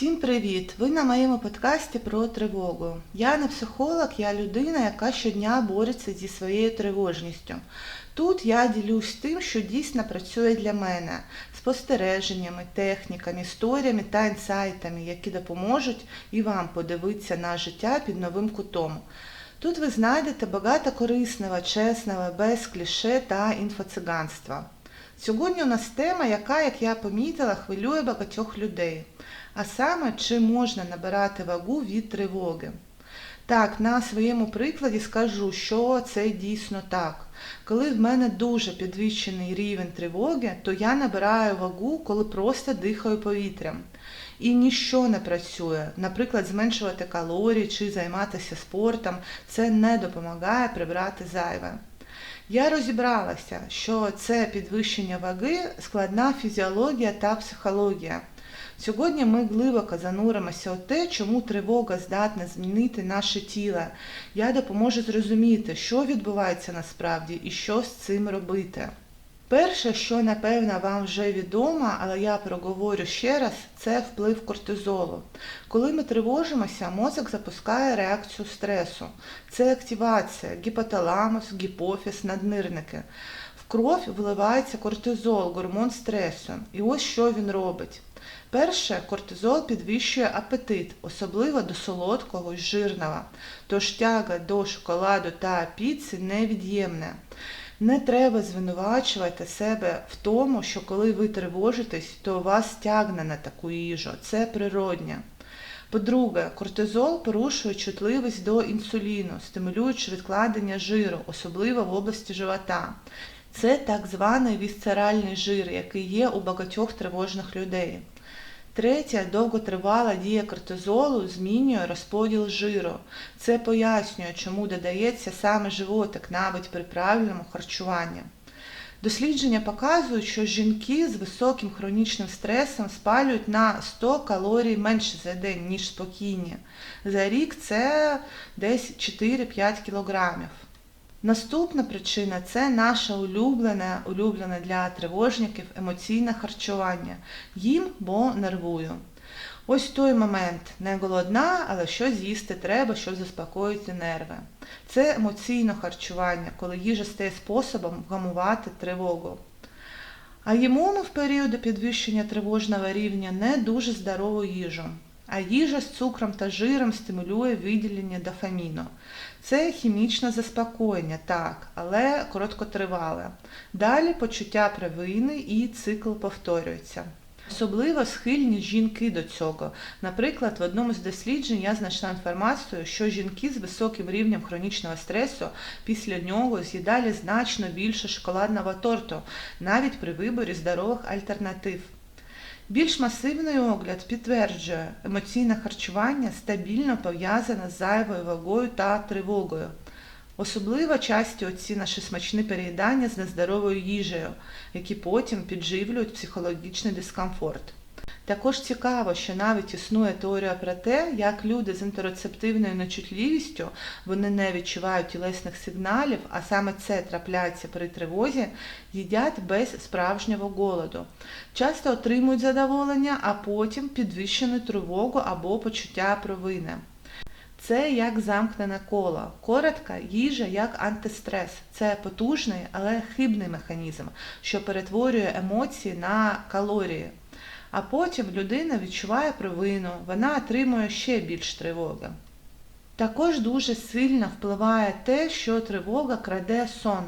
Всім привіт! Ви на моєму подкасті про тривогу. Я не психолог, я людина, яка щодня бореться зі своєю тривожністю. Тут я ділюсь тим, що дійсно працює для мене, спостереженнями, техніками, історіями та інсайтами, які допоможуть і вам подивитися на життя під новим кутом. Тут ви знайдете багато корисного, чесного, без кліше та інфоциганства. Сьогодні у нас тема, яка, як я помітила, хвилює багатьох людей. А саме, чи можна набирати вагу від тривоги. Так, на своєму прикладі скажу, що це дійсно так. Коли в мене дуже підвищений рівень тривоги, то я набираю вагу, коли просто дихаю повітрям. І ніщо не працює. Наприклад, зменшувати калорії чи займатися спортом, це не допомагає прибрати зайве. Я розібралася, що це підвищення ваги, складна фізіологія та психологія. Сьогодні ми глибоко зануримося у те, чому тривога здатна змінити наше тіло. Я допоможу зрозуміти, що відбувається насправді і що з цим робити. Перше, що напевно вам вже відомо, але я проговорю ще раз, це вплив кортизолу. Коли ми тривожимося, мозок запускає реакцію стресу. Це активація, гіпоталамус, гіпофіз, наднирники. В кров вливається кортизол, гормон стресу. І ось що він робить. Перше, кортизол підвищує апетит, особливо до солодкого і жирного, тож тяга до шоколаду та піци невід'ємна. Не треба звинувачувати себе в тому, що коли ви тривожитесь, то вас тягне на таку їжу. Це природня. По-друге, кортизол порушує чутливість до інсуліну, стимулюючи відкладення жиру, особливо в області живота. Це так званий вісцеральний жир, який є у багатьох тривожних людей. Третя довготривала дія кортизолу змінює розподіл жиру. Це пояснює, чому додається саме животик навіть при правильному харчуванні. Дослідження показують, що жінки з високим хронічним стресом спалюють на 100 калорій менше за день, ніж спокійні. За рік це десь 4-5 кілограмів. Наступна причина це наше улюблене, улюблене для тривожників емоційне харчування. Їм, бо нервую. Ось той момент не голодна, але що з'їсти треба, щоб заспокоїти нерви. Це емоційне харчування, коли їжа стає способом вгамувати тривогу. А їмо ми в періоди підвищення тривожного рівня не дуже здорову їжу. А їжа з цукром та жиром стимулює виділення дофаміну. Це хімічне заспокоєння, так, але короткотривале. Далі почуття провини і цикл повторюється. Особливо схильні жінки до цього. Наприклад, в одному з досліджень я знайшла інформацію, що жінки з високим рівнем хронічного стресу після нього з'їдали значно більше шоколадного торту, навіть при виборі здорових альтернатив. Більш масивний огляд підтверджує, емоційне харчування стабільно пов'язане з зайвою вагою та тривогою. Особливо часті оці наші смачні переїдання з нездоровою їжею, які потім підживлюють психологічний дискомфорт. Також цікаво, що навіть існує теорія про те, як люди з інтероцептивною нечутливістю вони не відчувають тілесних сигналів, а саме це трапляється при тривозі, їдять без справжнього голоду. Часто отримують задоволення, а потім підвищену тривогу або почуття провини. Це як замкнене коло. Коротко, їжа як антистрес. Це потужний, але хибний механізм, що перетворює емоції на калорії. А потім людина відчуває провину, вона отримує ще більш тривоги. Також дуже сильно впливає те, що тривога краде сон.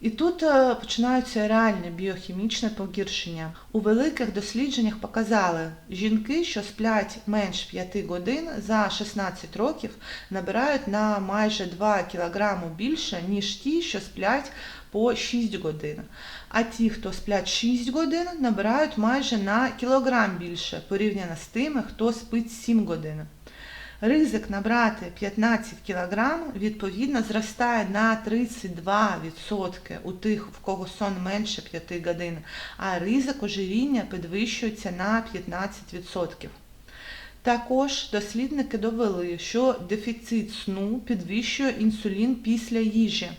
І тут е, починаються реальні біохімічне погіршення. У великих дослідженнях показали, жінки, що сплять менш 5 годин за 16 років, набирають на майже 2 кг більше, ніж ті, що сплять по 6 годин. А ті, хто сплять 6 годин, набирають майже на кілограм більше порівняно з тими, хто спить 7 годин. Ризик набрати 15 кг відповідно зростає на 32% у тих, в кого сон менше 5 годин, а ризик ожиріння підвищується на 15%. Також дослідники довели, що дефіцит сну підвищує інсулін після їжі,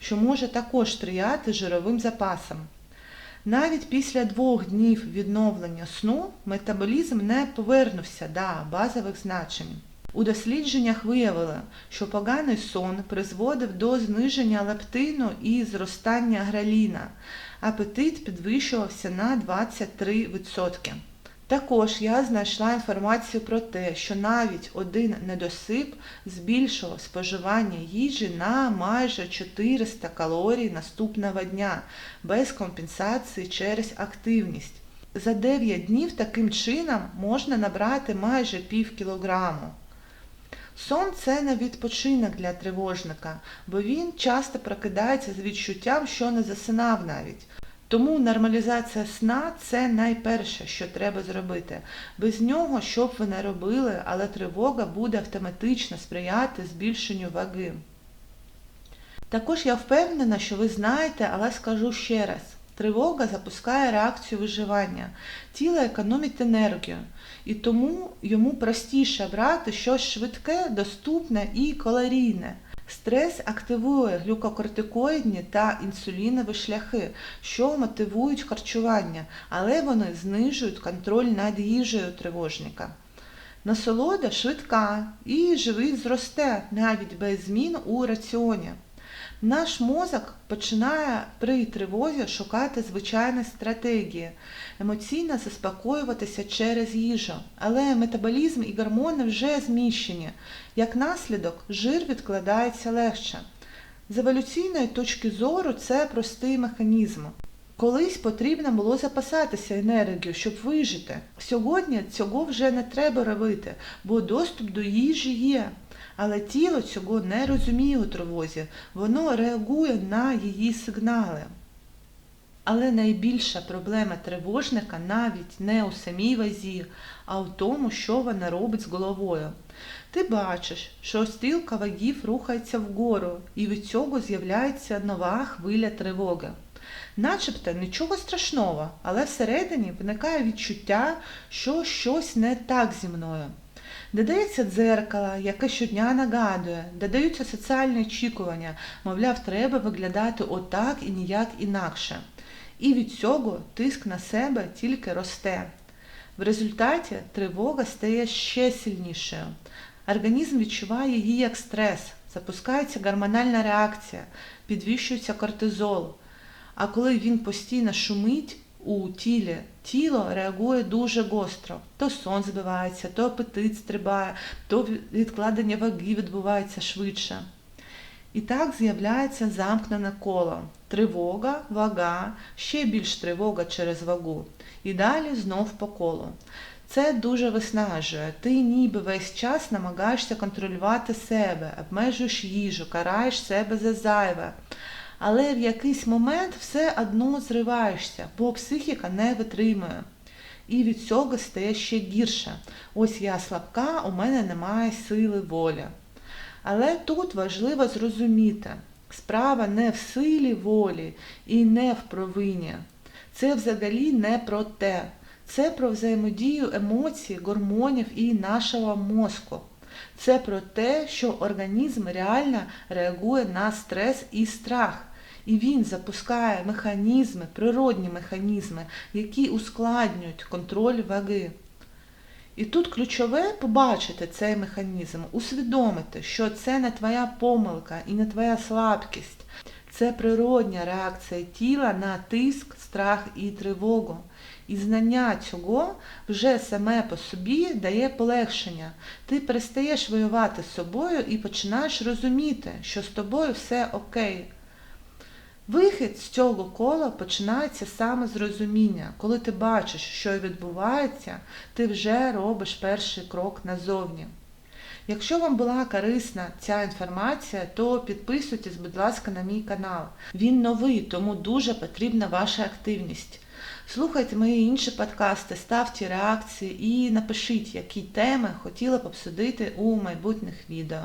що може також сприяти жировим запасам. Навіть після двох днів відновлення сну метаболізм не повернувся до базових значень. У дослідженнях виявили, що поганий сон призводив до зниження лептину і зростання граліна. Апетит підвищувався на 23%. Також я знайшла інформацію про те, що навіть один недосип збільшував споживання їжі на майже 400 калорій наступного дня без компенсації через активність. За 9 днів таким чином можна набрати майже пів кілограму. Сон це не відпочинок для тривожника, бо він часто прокидається з відчуттям, що не засинав навіть. Тому нормалізація сна це найперше, що треба зробити. Без нього, що б ви не робили, але тривога буде автоматично сприяти збільшенню ваги. Також я впевнена, що ви знаєте, але скажу ще раз. Тривога запускає реакцію виживання. Тіло економить енергію, і тому йому простіше брати щось швидке, доступне і калорійне. Стрес активує глюкокортикоїдні та інсулінові шляхи, що мотивують харчування, але вони знижують контроль над їжею тривожника. Насолода швидка і живий зросте навіть без змін у раціоні. Наш мозок починає при тривозі шукати звичайні стратегії, емоційно заспокоюватися через їжу, але метаболізм і гормони вже зміщені. Як наслідок, жир відкладається легше. З еволюційної точки зору це простий механізм. Колись потрібно було запасатися енергією, щоб вижити. Сьогодні цього вже не треба робити, бо доступ до їжі є. Але тіло цього не розуміє у тривозі, воно реагує на її сигнали. Але найбільша проблема тривожника навіть не у самій вазі, а у тому, що вона робить з головою. Ти бачиш, що стрілка вагів рухається вгору, і від цього з'являється нова хвиля тривоги. Начебто нічого страшного, але всередині виникає відчуття, що щось не так зі мною. Додається дзеркало, яке щодня нагадує, додаються соціальні очікування, мовляв, треба виглядати отак і ніяк інакше. І від цього тиск на себе тільки росте. В результаті тривога стає ще сильнішою. Організм відчуває її як стрес, запускається гормональна реакція, підвищується кортизол. А коли він постійно шумить у тілі, тіло реагує дуже гостро. То сон збивається, то апетит стрибає, то відкладення ваги відбувається швидше. І так з'являється замкнене коло. Тривога, вага, ще більш тривога через вагу. І далі знов по колу. Це дуже виснажує. Ти ніби весь час намагаєшся контролювати себе, обмежуєш їжу, караєш себе за зайве. Але в якийсь момент все одно зриваєшся, бо психіка не витримує. І від цього стає ще гірше. Ось я слабка, у мене немає сили волі. Але тут важливо зрозуміти, справа не в силі волі і не в провині. Це взагалі не про те. Це про взаємодію емоцій, гормонів і нашого мозку. Це про те, що організм реально реагує на стрес і страх. І він запускає механізми, природні механізми, які ускладнюють контроль ваги. І тут ключове побачити цей механізм, усвідомити, що це не твоя помилка і не твоя слабкість. Це природня реакція тіла на тиск, страх і тривогу. І знання цього вже саме по собі дає полегшення. Ти перестаєш воювати з собою і починаєш розуміти, що з тобою все окей. Вихід з цього кола починається саме з розуміння. Коли ти бачиш, що відбувається, ти вже робиш перший крок назовні. Якщо вам була корисна ця інформація, то підписуйтесь, будь ласка, на мій канал. Він новий, тому дуже потрібна ваша активність. Слухайте мої інші подкасти, ставте реакції і напишіть, які теми хотіла б обсудити у майбутніх відео.